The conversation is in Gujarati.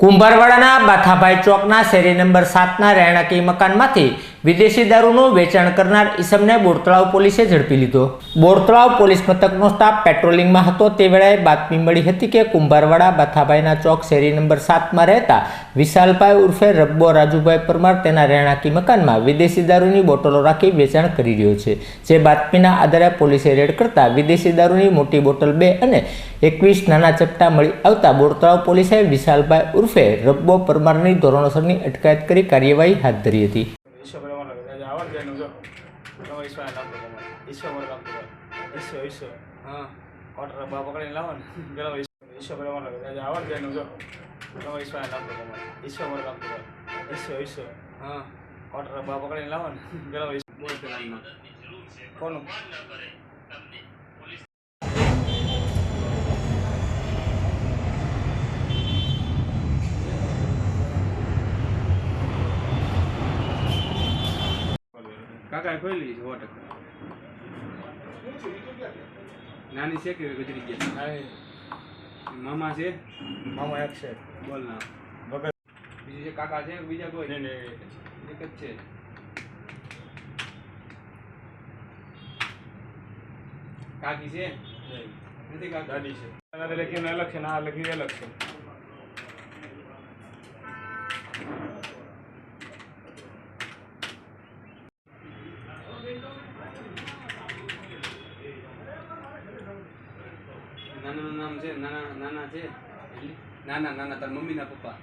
કુંભારવાડાના બાથાભાઈ ચોકના શેરી નંબર સાતના રહેણાંકી મકાનમાંથી વિદેશી દારૂનું વેચાણ કરનાર ઈસમને બોરતળાવ પોલીસે ઝડપી લીધો. બોરતળાવ પોલીસ મથકનો સ્ટાફ પેટ્રોલિંગમાં હતો. તે વેળાએ બાતમી મળી હતી કે કુંભારવાડા બાથાભાઈના ચોક શેરી નંબર સાતમાં રહેતા વિશાલભાઈ ઉર્ફે રબ્બો રાજુભાઈ પરમાર તેના રહેણાંકી મકાનમાં વિદેશી દારૂની બોટલો રાખી વેચાણ કરી રહ્યો છે. જે બાતમીના આધારે પોલીસે રેડ કરતા વિદેશી દારૂની મોટી બોટલ બે અને એકવીસ નાના ચપટા મળી આવતા બોરતળાવ પોલીસે વિશાલભાઈ ઉર્ફે રબ્બો પરમારની ધોરણસરની અટકાયત કરી કાર્યવાહી હાથ ધરી હતી. આવડ જાય જો તમે ઈશ્વર લાગતો તમારે ઈશ્વર મને લાગતો ઈશ્વર ઈશ્વર હા ઓર્ડર બા પકડીને લાવો ને પેલો ઈશ્વર બરાબર લાગે આવડ જાય જો તમે ઈશ્વર લાગતો તમારે ઈશ્વર મને લાગતો ઈશ્વર ઈશ્વર હા ઓર્ડર બા પકડીને લાવો ને પેલા કોનું કાકા ખોલી છે સો ટકા નાની છે કે ગુજરી ગયા મામા છે મામા એક છે બોલ ના વગર બીજું છે કાકા છે કે બીજા કોઈ નહીં નહીં એક જ છે કાકી છે નહીં નથી કાકા દાદી છે આના લખીને અલગ છે ને આ લખી અલગ છે નાનાનું નામ છે નાના નાના છે. નાના નાના તાર મમ્મીના પપ્પા.